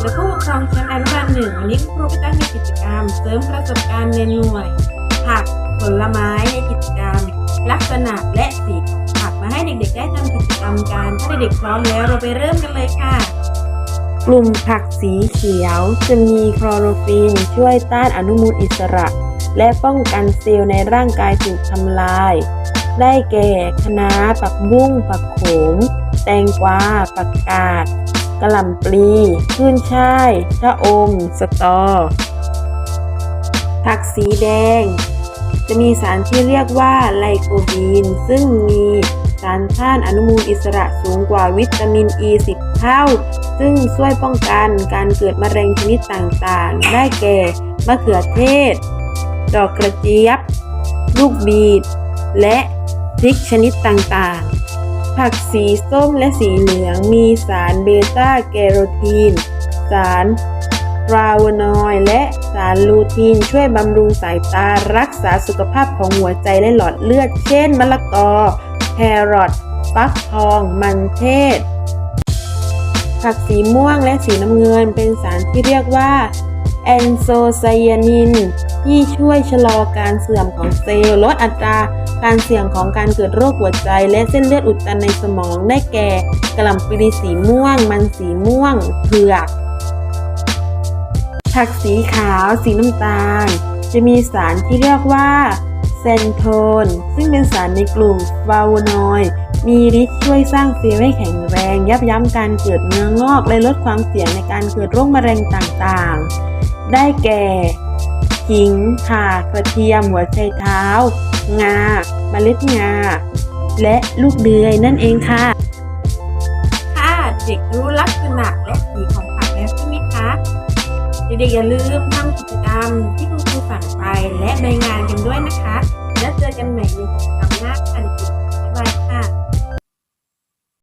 และผู้ปกครองชั้นอนุบาลหนึ่งวันนี้คุณครูก็จะมีกิจกรรม เสริมประสบการณ์ในหน่วย ผักผลไม้ในกิจกรรม ลักษณะและสีผักมาให้เด็กๆ ได้ทำกิจกรรมกันถ้าเด็กๆพร้อมแล้วเราไปเริ่มกันเลยค่ะ กลุ่มผักสีเขียวจะมีคลอโรฟิลช่วยต้านอนุมูลอิสระ และป้องกันเซลล์ในร่างกายถูกทำลาย ได้แก่คะน้า ผักบุ้ง ผักโขม แตงกวา ผักกาด กระหล่ำปลีขึ้นช่ายชะอม สตอ ผักสีแดง จะมีสารที่เรียกว่าไลโคบีน ซึ่งมีสารต้านอนุมูลอิสระสูงกว่าวิตามินอ e ี10 เท่า ซึ่งช่วยป้องกันการเกิดมะเร็งชนิดต่างๆ ได้แก่ มะเขือเทศ ดอกกระเจี๊ยบ ลูกบีด และพริกชนิดต่างๆ ผักสีส้มและสีเหลืองมีสารเบต้าแกโรทีน สารฟลาวนอยด์และสารลูทีนช่วยบำรุงสายตารักษาสุขภาพของหัวใจและหลอดเลือด เช่น มะละกอ แครอทฟักทอง มันเทศ ผักสีม่วงและสีน้ำเงินเป็นสารที่เรียกว่า แอนโซไซยานิน ที่ช่วยชะลอการเสื่อมของเซลล์ลดอัตราการเสี่ยงของการเกิดโรคหัวใจ และเส้นเลือดอุดตันในสมองได้แก่กระหล่ำปลีสีม่วง มันสีม่วงเผือกผักสีขาวสีน้ำตาล จะมีสารที่เรียกว่าเซนโทน ซึ่งเป็นสารในกลุ่มฟลาโวนอยด์มีฤทธิ์ช่วยสร้างเซลล์ให้แข็งแรง ยับยั้งการเกิดเนื้องอก และลดความเสี่ยงในการเกิดโรคมะเร็งต่างๆ ได้แก่ขิงข่ากระเทียมหัวไชเท้า งาเมล็ดงา และลูกเดือยนั่นเองค่ะค่ะเด็กรู้ลักษณะและสีของผักแล้วใช่ไหมคะ เด็กๆอย่าลืมทำกิจกรรมที่คุณครูสั่งไปและใบงานกันด้วยนะคะ แล้วเจอกันใหม่ใน